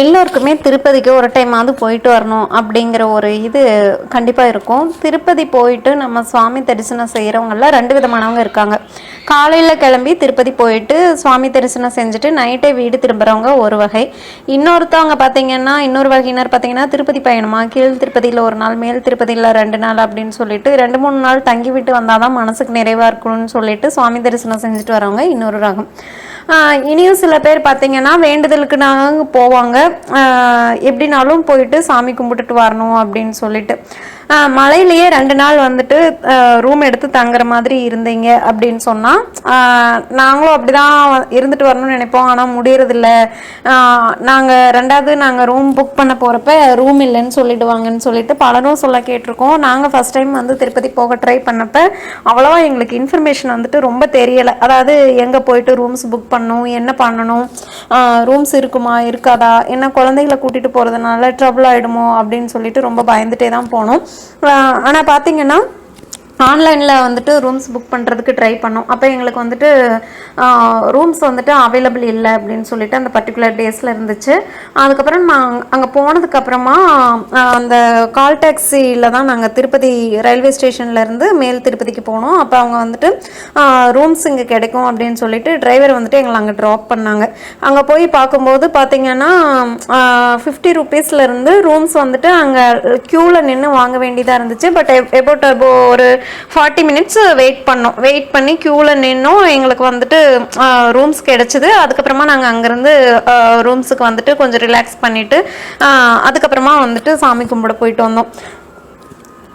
எல்லோருக்குமே திருப்பதிக்கு ஒரு டைமாவது போயிட்டு வரணும் அப்படிங்கிற ஒரு இது கண்டிப்பாக இருக்கும். திருப்பதி போயிட்டு நம்ம சுவாமி தரிசனம் செய்கிறவங்கள ரெண்டு விதமானவங்க இருக்காங்க. காலையில் கிளம்பி திருப்பதி போயிட்டு சுவாமி தரிசனம் செஞ்சுட்டு நைட்டே வீடு திரும்புகிறவங்க ஒரு வகை. இன்னொருத்தவங்க பார்த்தீங்கன்னா இன்னொரு வகையினர் பார்த்தீங்கன்னா திருப்பதி பயணமா? கீழ் திருப்பதியில் ஒரு நாள் மேல் திருப்பதியில் ரெண்டு நாள் அப்படின்னு சொல்லிட்டு ரெண்டு மூணு நாள் தங்கி விட்டு வந்தால் தான் மனசுக்கு நிறைவாக இருக்கணும்னு சொல்லிட்டு சுவாமி தரிசனம் செஞ்சுட்டு வரவங்க இன்னொரு ரகம். இனியும் சில பேர் பார்த்தீங்கன்னா வேண்டுதலுக்கு நாங்கள் போவாங்க. ஆஹ் எப்படினாலும் போயிட்டு சாமி கும்பிட்டுட்டு வரணும் அப்படின்னு சொல்லிட்டு. மலையிலேயே ரெண்டு நாள் வந்துட்டு ரூம் எடுத்து தங்குற மாதிரி இருந்தீங்க அப்படின்னு சொன்னால் நாங்களும் அப்படி தான் இருந்துட்டு வரணும்னு நினைப்போம். ஆனால் முடியறதில்ல. நாங்கள் ரெண்டாவது நாங்கள் ரூம் புக் பண்ண போகிறப்ப ரூம் இல்லைன்னு சொல்லிடுவாங்கன்னு சொல்லிட்டு பலரும் சொல்ல கேட்டிருக்கோம். நாங்கள் ஃபஸ்ட் டைம் வந்து திருப்பதி போக ட்ரை பண்ணப்ப அவ்வளோவா எங்களுக்கு இன்ஃபர்மேஷன் வந்துட்டு ரொம்ப தெரியலை. அதாவது எங்கே போயிட்டு ரூம்ஸ் புக் பண்ணணும் என்ன பண்ணணும் ரூம்ஸ் இருக்குமா இருக்காதா என்ன குழந்தைகளை கூட்டிகிட்டு போகிறதுனால ட்ரபுள் ஆகிடுமோ அப்படின்னு சொல்லிட்டு ரொம்ப பயந்துட்டே தான் போனோம். ஆனால் பார்த்தீங்கன்னா ஆன்லைனில் வந்துட்டு ரூம்ஸ் புக் பண்ணுறதுக்கு ட்ரை பண்ணோம். அப்போ எங்களுக்கு வந்துட்டு ரூம்ஸ் வந்துட்டு அவைலபிள் இல்லை அப்படின்னு சொல்லிட்டு அந்த பர்டிகுலர் டேஸில் இருந்துச்சு. அதுக்கப்புறம் நான் அங்கே போனதுக்கப்புறமா அந்த கால் டாக்ஸியில் தான் நாங்கள் திருப்பதி ரயில்வே ஸ்டேஷன்லேருந்து மேல் திருப்பதிக்கு போனோம். அப்போ அவங்க வந்துட்டு ரூம்ஸ் இங்கே கிடைக்கும் அப்படின்னு சொல்லிட்டு டிரைவர் வந்துட்டு எங்களை அங்கே ட்ராப் பண்ணாங்க. அங்கே போய் பார்க்கும்போது பார்த்தீங்கன்னா ஃபிஃப்டி ருபீஸ்லேருந்து ரூம்ஸ் வந்துட்டு அங்கே க்யூவில் நின்று வாங்க வேண்டியதாக இருந்துச்சு. பட் எப்போ ஒரு ஃபார்ட்டி மினிட்ஸ் வெயிட் பண்ணோம். வெயிட் பண்ணி க்யூவில் நின்னோம். எங்களுக்கு வந்துட்டு ரூம்ஸ் கிடச்சிது. அதுக்கப்புறமா நாங்கள் அங்கேருந்து ரூம்ஸுக்கு வந்துட்டு கொஞ்சம் ரிலாக்ஸ் பண்ணிவிட்டு அதுக்கப்புறமா வந்துட்டு சாமி கும்பிட போயிட்டு வந்தோம்.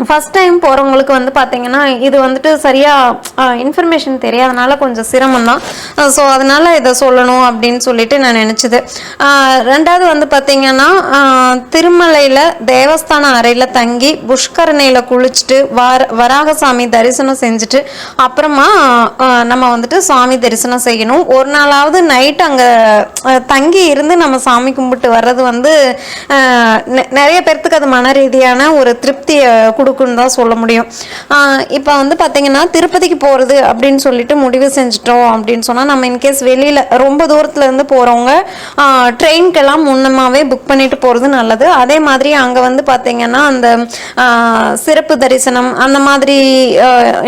ஃபஸ்ட் டைம் போகிறவங்களுக்கு வந்து பார்த்தீங்கன்னா இது வந்துட்டு சரியாக இன்ஃபர்மேஷன் தெரியாதனால கொஞ்சம் சிரமம் தான் ஸோ அதனால் இதை சொல்லணும் அப்படின்னு சொல்லிட்டு நான் நினச்சிது. ரெண்டாவது வந்து பார்த்தீங்கன்னா திருமலையில் தேவஸ்தான அறையில் தங்கி புஷ்கரணையில் குளிச்சுட்டு வார வராகசாமி தரிசனம் செஞ்சுட்டு அப்புறமா நம்ம வந்துட்டு சாமி தரிசனம் செய்யணும். ஒரு நாளாவது நைட் அங்கே தங்கி இருந்து நம்ம சாமி கும்பிட்டு வர்றது வந்து நெ- நிறைய பேர்த்துக்கு அது மன ரீதியான ஒரு திருப்தியை கொடுக்குன்னு தான் சொல்ல முடியும். இப்போ வந்து பார்த்தீங்கன்னா திருப்பதிக்கு போகிறது அப்படின்னு சொல்லிட்டு முடிவு செஞ்சுட்டோம் அப்படின்னு சொன்னால் நம்ம இன்கேஸ் வெளியில் ரொம்ப தூரத்துலேருந்து போகிறவங்க ட்ரெயின்க்கெல்லாம் முன்னமாகவே புக் பண்ணிட்டு போகிறது நல்லது. அதே மாதிரி அங்கே வந்து பார்த்தீங்கன்னா அந்த சிறப்பு தரிசனம் அந்த மாதிரி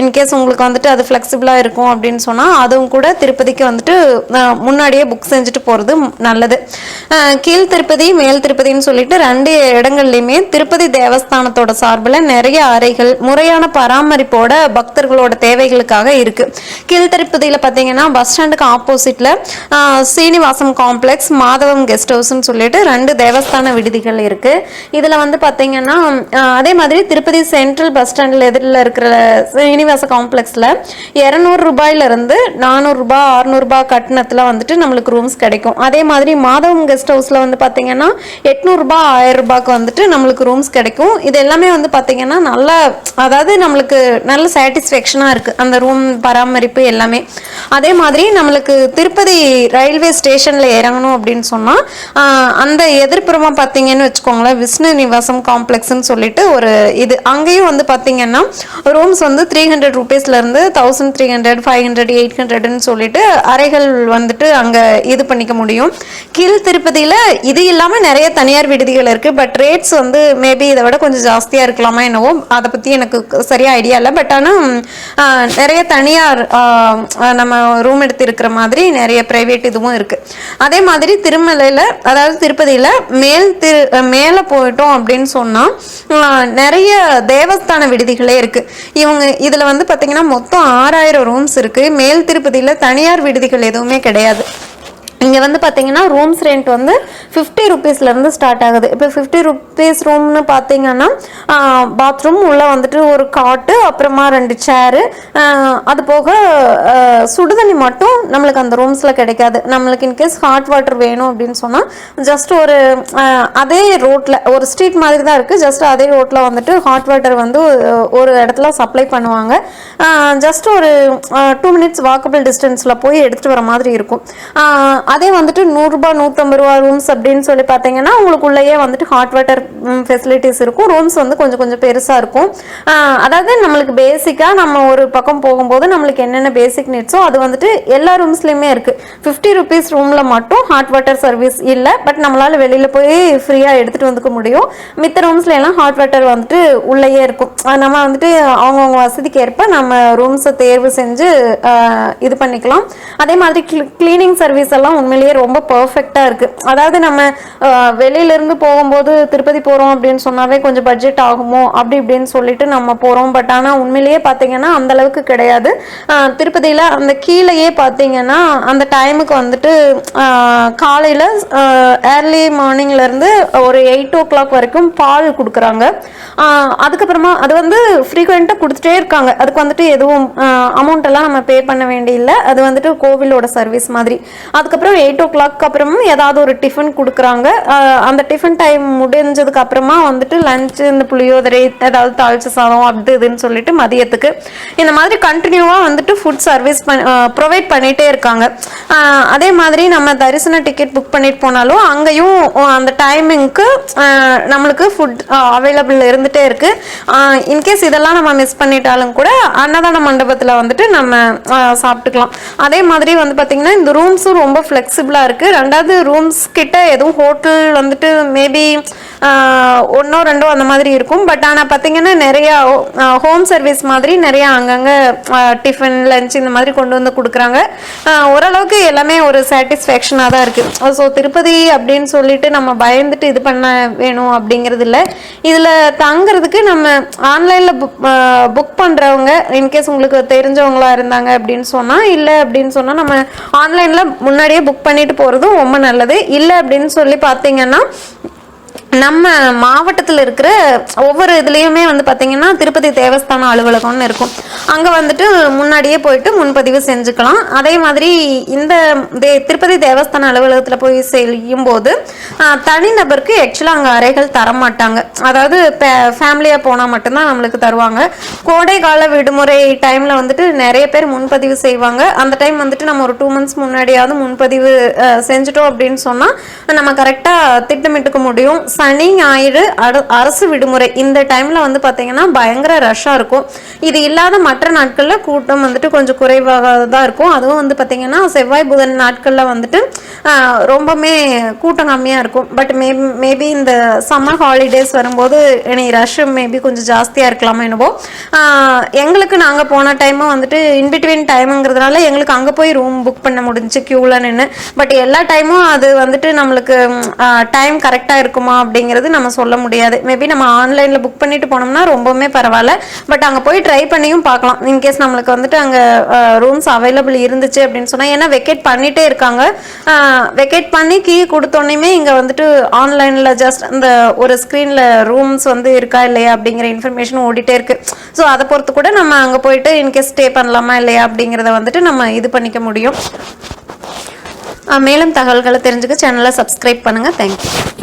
இன்கேஸ் உங்களுக்கு வந்துட்டு அது ஃப்ளெக்சிபிளாக இருக்கும் அப்படின்னு சொன்னால் அதுவும் கூட திருப்பதிக்கு வந்துட்டு முன்னாடியே புக் செஞ்சுட்டு போகிறது நல்லது. கீழ் திருப்பதி மேல் திருப்பதின்னு சொல்லிட்டு ரெண்டு இடங்கள்லையுமே திருப்பதி தேவஸ்தானத்தோட சார்பில் நிறைய அறைகள் முறையான பராமரிப்போட பக்தர்களோட தேவைகளுக்காக இருக்கு. கீழ்த்திருப்பதியில் பார்த்தீங்கன்னா பஸ் ஸ்டாண்டுக்கு ஆப்போசிட்ல சீனிவாசம் காம்ப்ளெக்ஸ் மாதவம் கெஸ்ட் ஹவுஸ்னு சொல்லிட்டு ரெண்டு தேவஸ்தான விடுதிகள் இருக்கு. இதில் வந்து பார்த்தீங்கன்னா அதே மாதிரி திருப்பதி சென்ட்ரல் பஸ் ஸ்டாண்டில் எதிரில் இருக்கிற சீனிவாச காம்ப்ளெக்ஸ்ல இரநூறு ரூபாயிலிருந்து நானூறுரூபா அறநூறுபா கட்டணத்தில் வந்துட்டு நம்மளுக்கு ரூம்ஸ் கிடைக்கும். அதே மாதிரி மாதவம் கெஸ்ட் ஹவுஸில் வந்து பார்த்தீங்கன்னா எட்நூறுபா ஆயிரம் ரூபாய்க்கு வந்துட்டு நம்மளுக்கு ரூம்ஸ் கிடைக்கும். இது எல்லாமே வந்து பார்த்தீங்கன்னா நல்ல அதாவது நம்மளுக்கு நல்ல சாட்டிஸ்ஃபேக்ஷனாக இருக்குது அந்த ரூம் பராமரிப்பு எல்லாமே. அதே மாதிரி நம்மளுக்கு திருப்பதி ரயில்வே ஸ்டேஷனில் இறங்கணும் அப்படின்னு சொன்னால் அந்த எதிர்ப்புறமாக பார்த்தீங்கன்னு வச்சுக்கோங்களேன் விஷ்ணு நிவாசம் காம்ப்ளெக்ஸ்னு சொல்லிட்டு ஒரு இது. அங்கேயும் வந்து பார்த்தீங்கன்னா ரூம்ஸ் வந்து three hundred ருபீஸ்லேருந்து thousand three hundred five hundred eight ஹண்ட்ரட்னு சொல்லிட்டு அறைகள் வந்துட்டு அங்கே இது பண்ணிக்க முடியும். கீழ் திருப்பதியில் இது இல்லாமல் நிறைய தனியார் விடுதிகள் இருக்குது பட் ரேட்ஸ் வந்து மேபி இதை விட கொஞ்சம் ஜாஸ்தியாக இருக்கலாமா என்னவோ அதை பற்றி எனக்கு சரியாக ஐடியா இல்லை. பட் ஆனால் நிறைய தனியார் நம்ம நம்ம ரூம் எடுத்து இருக்கிற மாதிரி நிறைய ப்ரைவேட் இதுவும் இருக்குது அதே மாதிரி திருமலையில் அதாவது திருப்பதியில் மேல் திரு மேலே போயிட்டோம் அப்படின்னு சொன்னால் நிறைய தேவஸ்தான விடுதிகளே இருக்குது இவங்க இதில் வந்து பார்த்திங்கன்னா மொத்தம் ஆறாயிரம் ரூம்ஸ் இருக்குது மேல் திருப்பதியில் தனியார் விடுதிகள் எதுவுமே கிடையாது. இங்கே வந்து பார்த்தீங்கன்னா ரூம்ஸ் ரெண்ட் வந்து ஃபிஃப்டி ருபீஸ்லேருந்து ஸ்டார்ட் ஆகுது. இப்போ ஃபிஃப்டி ருபீஸ் ரூம்னு பார்த்தீங்கன்னா பாத்ரூம் உள்ளே வந்துட்டு ஒரு காட்டு அப்புறமா ரெண்டு சேரு அது போக சுடுதண்ணி மட்டும் நம்மளுக்கு அந்த ரூம்ஸில் கிடைக்காது. நம்மளுக்கு இன்கேஸ் ஹாட் வாட்டர் வேணும் அப்படின்னு சொன்னால் ஜஸ்ட் ஒரு அதே ரோட்டில் ஒரு ஸ்ட்ரீட் மாதிரி தான் இருக்குது ஜஸ்ட் அதே ரோட்டில் வந்துட்டு ஹாட் வாட்டர் வந்து ஒரு- இடத்துல சப்ளை பண்ணுவாங்க. ஜஸ்ட் ஒரு டூ மினிட்ஸ் வாக்கபிள் டிஸ்டன்ஸில் போய் எடுத்துகிட்டு வர மாதிரி இருக்கும். அதே வந்துட்டு நூறுரூபா நூற்றம்பது ரூபா ரூம்ஸ் அப்படின்னு சொல்லி பார்த்தீங்கன்னா உங்களுக்குள்ளேயே வந்துட்டு ஹாட் வாட்டர் ஃபெசிலிட்டிஸ் இருக்கும். ரூம்ஸ் வந்து கொஞ்சம் கொஞ்சம் பெருசாக இருக்கும். அதாவது நம்மளுக்கு பேசிக்காக நம்ம ஒரு பக்கம் போகும்போது நம்மளுக்கு என்னென்ன பேசிக் நீட்ஸோ அது வந்துட்டு எல்லா ரூம்ஸ்லையுமே இருக்குது ஃபிஃப்டி ருபீஸ் ரூமில் மட்டும் ஹாட் வாட்டர் சர்வீஸ் இல்லை பட் நம்மளால் வெளியில் போய் ஃப்ரீயாக எடுத்துகிட்டு வந்துக்க முடியும். மித்த ரூம்ஸ்ல எல்லாம் ஹாட் வாட்டர் வந்துட்டு உள்ளேயே இருக்கும். நம்ம வந்துட்டு அவங்கவுங்க வசதிக்கு ஏற்ப நம்ம ரூம்ஸை தேர்வு செஞ்சு இது பண்ணிக்கலாம். அதே மாதிரி க்ளீனிங் சர்வீஸ் எல்லாம் உண்மையிலேயே ரொம்ப பர்ஃபெக்டாக இருக்குது அதாவது நம்ம வெளியிலேருந்து போகும்போது திருப்பதி போகிறோம் அப்படின்னு சொன்னாவே கொஞ்சம் பட்ஜெட் ஆகுமோ? அப்படி இப்படின்னு சொல்லிட்டு நம்ம போகிறோம் பட் ஆனால் உண்மையிலேயே பார்த்தீங்கன்னா அந்த அளவுக்கு கிடையாது. திருப்பதியில் அந்த கீழேயே பார்த்தீங்கன்னா அந்த டைமுக்கு வந்துட்டு காலையில் ஏர்லி மார்னிங்லேருந்து ஒரு எயிட் ஓ கிளாக் வரைக்கும் பால் கொடுக்குறாங்க. அதுக்கப்புறமா அது வந்து ஃப்ரீக்வெண்ட்டாக கொடுத்துட்டே இருக்காங்க. அதுக்கு வந்துட்டு எதுவும் அமௌண்ட் எல்லாம் நம்ம பே பண்ண வேண்டியதில்லை அது வந்துட்டு கோவிலோட சர்வீஸ் மாதிரி. அதுக்கப்புறம் எயிட் ஓ கிளாக் அப்புறமும் ஏதாவது ஒரு டிஃபன் கொடுக்குறாங்க. அந்த டிஃபன் டைம் முடிஞ்சதுக்கு அப்புறமா வந்துட்டு லஞ்சு இந்த புளியோதரை ஏதாவது தாளிச்ச சாதம் அது இதுன்னு சொல்லிட்டு மதியத்துக்கு இந்த மாதிரி கண்டினியூவாக வந்துட்டு ஃபுட் சர்வீஸ் ப்ரொவைட் பண்ணிகிட்டே இருக்காங்க. அதே மாதிரி நம்ம தரிசன டிக்கெட் புக் பண்ணிட்டு போனாலும் அங்கேயும் அந்த டைமிங்க்கு நம்மளுக்கு ஃபுட் அவைலபிள் இருந்துகிட்டே இருக்குது இன்கேஸ் இதெல்லாம் நம்ம மிஸ் பண்ணிட்டாலும் கூட அன்னதான மண்டபத்தில் வந்துட்டு நம்ம சாப்பிட்டுக்கலாம். அதே மாதிரி வந்து பார்த்திங்கன்னா இந்த ரூம்ஸும் ரொம்ப ஃப்ளெக்சிபிளாக இருக்குது ரெண்டாவது ரூம்ஸ் கிட்ட எதுவும் ஹோட்டல் வந்துட்டு மேபி ஒன்றோ ரெண்டோ அந்த மாதிரி இருக்கும். பட் ஆனால் பார்த்தீங்கன்னா நிறையா ஹோம் சர்வீஸ் மாதிரி நிறையா அங்கங்கே டிஃபன் லஞ்ச் இந்த மாதிரி கொண்டு வந்து கொடுக்குறாங்க. ஓரளவுக்கு எல்லாமே ஒரு சாட்டிஸ்ஃபேக்ஷனாக தான் இருக்குது ஸோ திருப்பதி அப்படின்னு சொல்லிட்டு நம்ம பயந்துட்டு இது பண்ண வேணும் அப்படிங்கிறது இல்லை இதில் தங்குறதுக்கு நம்ம ஆன்லைனில் புக் புக் பண்ணுறவங்க இன்கேஸ் உங்களுக்கு தெரிஞ்சவங்களா இருந்தாங்க அப்படின்னு சொன்னால் இல்லை அப்படின்னு சொன்னால் நம்ம ஆன்லைனில் முன்னாடியே புக் பண்ணிட்டு போகிறதும் ரொம்ப நல்லது. இல்லை அப்படின்னு சொல்லி பார்த்தீங்கன்னா நம்ம மாவட்டத்தில் இருக்கிற ஒவ்வொரு இதுலேயுமே வந்து பார்த்திங்கன்னா திருப்பதி தேவஸ்தான அலுவலகம்னு இருக்கும். அங்கே வந்துட்டு முன்னாடியே போயிட்டு முன்பதிவு செஞ்சுக்கலாம். அதே மாதிரி இந்த தே திருப்பதி தேவஸ்தான அலுவலகத்தில் போய் செய்யும் போது தனிநபருக்கு ஆக்சுவலாக அங்கே அறைகள் தர மாட்டாங்க அதாவது ஃபேமிலியாக போனால் மட்டும்தான் நம்மளுக்கு தருவாங்க. கோடை கால விடுமுறை டைமில் வந்துட்டு நிறைய பேர் முன்பதிவு செய்வாங்க. அந்த டைம் வந்துட்டு நம்ம ஒரு டூ மந்த்ஸ் முன்னாடியாவது முன்பதிவு செஞ்சுட்டோம் அப்படின்னு சொன்னால் நம்ம கரெக்டாக திட்டமிட்டுக்க முடியும். சனி ஞாயிறு அரசு விடுமுறை. இந்த டைமில் வந்து பார்த்தீங்கன்னா பயங்கர ரஷ்ஷாக இருக்கும். இது இல்லாத மற்ற நாட்களில் கூட்டம் வந்துட்டு கொஞ்சம் குறைவாக தான் இருக்கும். அதுவும் வந்து பார்த்தீங்கன்னா செவ்வாய் புதன் நாட்களில் வந்துட்டு ரொம்பவுமே கூட்டம் கம்மியாக இருக்கும். பட் மே மேபி இந்த சம்மர் ஹாலிடேஸ் வரும்போது இனி ரஷ் மேபி கொஞ்சம் ஜாஸ்தியாக இருக்கலாமா என்னவோ. எங்களுக்கு நாங்கள் போன டைமும் வந்துட்டு இன்பிட்வீன் டைமுங்கிறதுனால எங்களுக்கு அங்கே போய் ரூம் புக் பண்ண முடிஞ்சுச்சு க்யூவில் நின்று பட் எல்லா டைமும் அது வந்துட்டு நம்மளுக்கு டைம் கரெக்டாக இருக்குமா அப்படிங்கிறது நம்ம சொல்ல முடியாது. மேபி நம்ம ஆன்லைனில் புக் பண்ணிட்டு போனோம்னா ரொம்பவுமே பரவாயில்ல. பட் அங்கே போய் ட்ரை பண்ணியும் பார்க்கலாம். இன்கேஸ் நம்மளுக்கு வந்துட்டு அங்கே ரூம்ஸ் அவைலபிள் இருந்துச்சு அப்படின்னு சொன்னால் ஏன்னா வெக்கேட் பண்ணிட்டே இருக்காங்க. வெக்கேட் பண்ணி கீ கொடுத்தோன்னே இங்கே வந்துட்டு ஆன்லைனில் ஜஸ்ட் அந்த ஒரு ஸ்க்ரீனில் ரூம்ஸ் வந்து இருக்கா இல்லையா அப்படிங்கிற இன்ஃபர்மேஷன் ஓடிட்டே இருக்கு. ஸோ அதை பொறுத்து கூட நம்ம அங்கே போயிட்டு இன்கேஸ் ஸ்டே பண்ணலாமா இல்லையா அப்படிங்கிறத வந்துட்டு நம்ம இது பண்ணிக்க முடியும். மேலும் தகவல்களை தெரிஞ்சுக்க சேனலை சப்ஸ்கிரைப் பண்ணுங்கள் தேங்க்யூ